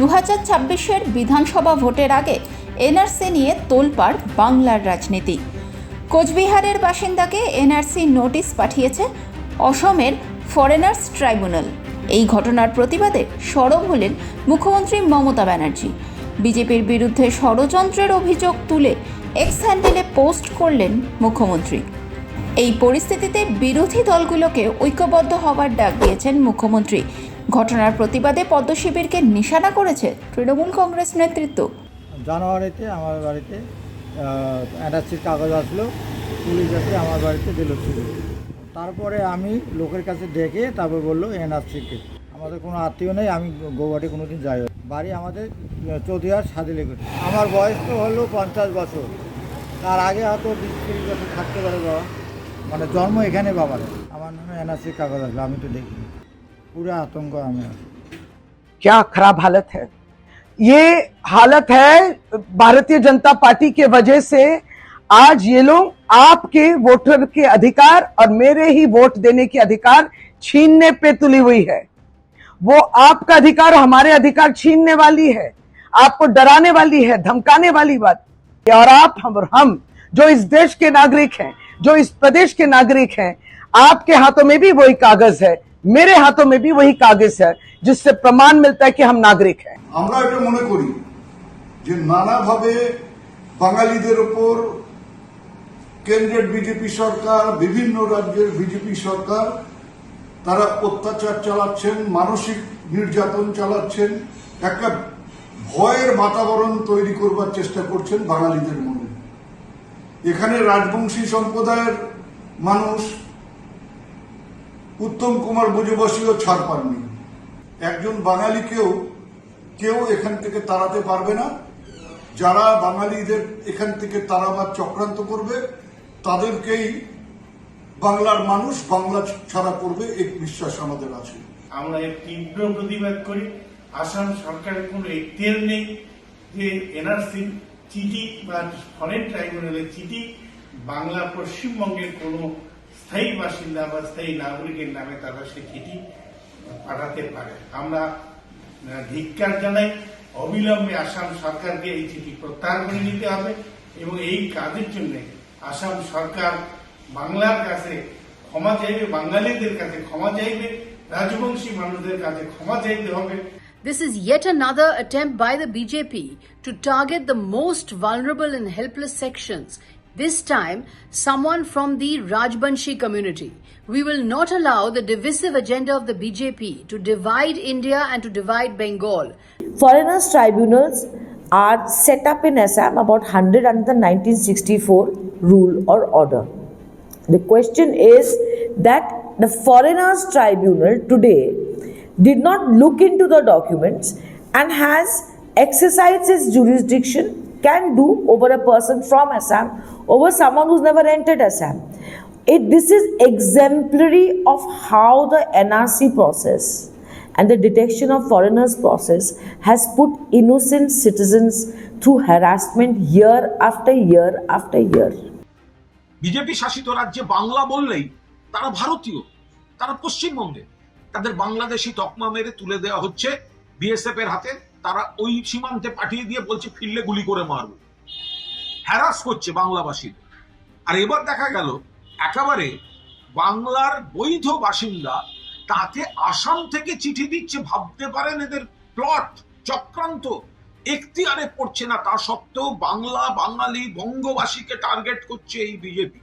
দু হাজার ছাব্বিশের বিধানসভা ভোটের আগে এনআরসি নিয়ে তোলপাড় বাংলার রাজনীতি। কোচবিহারের বাসিন্দাকে এনআরসি নোটিশ পাঠিয়েছে অসমের ফরেনার্স ট্রাইব্যুনাল। এই ঘটনার প্রতিবাদে সরব হলেন মুখ্যমন্ত্রী মমতা ব্যানার্জি। বিজেপির বিরুদ্ধে ষড়যন্ত্রের অভিযোগ তুলে এক্স হ্যান্ডেলে পোস্ট করলেন মুখ্যমন্ত্রী। এই পরিস্থিতিতে বিরোধী দলগুলোকে ঐক্যবদ্ধ হবার ডাক দিয়েছেন মুখ্যমন্ত্রী। ঘটনার প্রতিবাদে পদ্ম শিবিরকে নিশানা করেছে তৃণমূল কংগ্রেস নেতৃত্ব। জানুয়ারিতে আমার বাড়িতে অ্যাটাচির কাগজ আসলো, পুলিশ এসে আমার বাড়িতে দিল তারপরে আমি লোকের কাছে ডেকে তারপর বলল, এনআরসিকে। আমাদের কোনো আত্মীয় নেই, আমি গৌহাটি কোনো দিন যাই বাড়ি আমাদের চৌধুরীহাট সাদিলেগুড়ি। আমার বয়স তো হলো পঞ্চাশ বছর। তার আগে হয়তো বিশ তিরিশ বছর থাকতে পারে বাবা। মানে জন্ম এখানে বাবার আমার নামে এনআরসির কাগজ আসলো, আমি তো দেখিনি। पूरा आतंक हमें। क्या खराब हालत है? ये हालत है भारतीय जनता पार्टी के वजह से आज ये लोग आपके वोटर के अधिकार और मेरे ही वोट देने के अधिकार छीनने पे तुली हुई है। वो आपका अधिकार हमारे अधिकार छीनने वाली है। आपको डराने वाली है, धमकाने वाली बात। और आप हम और हम, जो इस देश के नागरिक हैं, जो इस प्रदेश के नागरिक हैं, आपके हाथों में भी वही कागज़ है। मेरे हाथों में भी वही कागज है जिससे प्रमाण मिलता है कि हम नागरिक हैं আমরা এটা মনে করি যে নানাভাবে বাঙালিদের ওপর কেন্দ্রের বিজেপি সরকার বিভিন্ন রাজ্যের বিজেপি সরকার তারা অত্যাচার চালাচ্ছেন মানসিক নির্যাতন চালাচ্ছেন একটা ভয়ের বাতাবরণ তৈরি করবার চেষ্টা করছেন বাঙালিদের মনে এখানে রাজবংশী সম্প্রদায়ের মানুষ উত্তম কুমার বুঝেবসীও ছাড় পাননি। একজন বাঙালিকেও কেউ এখান থেকে তাড়াতে পারবে না। যারা বাঙালিদের এখান থেকে তাড়াবার চক্রান্ত করবে, তাদেরকেই বাংলার মানুষ বাংলা ছাড়া করবে এই বিশ্বাস আমাদের আছে। আমরা এর তীব্র প্রতিবাদ করি। আসাম সরকারের কোনো এখতিয়ার নেই যে এনআরসি চিঠি বা ফরেন ট্রাইব্যুনালের চিঠি বাংলা পশ্চিমবঙ্গের কোনো স্থায়ী বাসিন্দা বা স্থায়ী নাগরিকের নামে তারা সে চিঠি পাঠাতে পারে আমরা ধিক্কার জানাই, অবিলম্বে আসাম সরকারকে এই চিঠি প্রত্যাহার করে নিতে হবে এবং এই কাজের জন্য আসাম সরকার বাংলার কাছে ক্ষমা চাইবে, বাঙালিদের কাছে ক্ষমা চাইবে, রাজবংশী মানুষদের কাছে ক্ষমা চাইতে হবে This is yet another attempt by the BJP to target the most vulnerable and helpless sections. This time, someone from the Rajbanshi community. We will not allow the divisive agenda of the BJP to divide India and to divide Bengal. Foreigners tribunals are set up in Assam about 100 under the 1964 rule or order. The question is that the foreigners tribunal today did not look into the documents and has exercised its jurisdiction can do over a person from Assam over someone who's never entered Assam. It, this is exemplary of how the NRC process and the detection of foreigners process has put innocent citizens through harassment year after year after year. BJP শাসিত রাজ্যে বাংলা বললেই তারা ভারতীয় তারা পশ্চিমবঙ্গে তাদের বাংলাদেশি তকমা মেরে তুলে দেওয়া হচ্ছে বিএসএফ এর হাতে তারা ওই সীমান্তে পাঠিয়ে দিয়ে বলছে, ফিরলে গুলি করে মারব। হ্যারাস করছে বাংলাবাসীর আর এবার দেখা গেল, একেবারে বাংলার বৈধ বাসিন্দা তাকে আসাম থেকে চিঠি দিচ্ছে, ভাবতে পারেন এদের প্লট চক্রান্ত। এখতিয়ারে পড়ছে না, তা সত্ত্বেও বাংলা, বাঙালি বঙ্গবাসীকে টার্গেট করছে এই বিজেপি।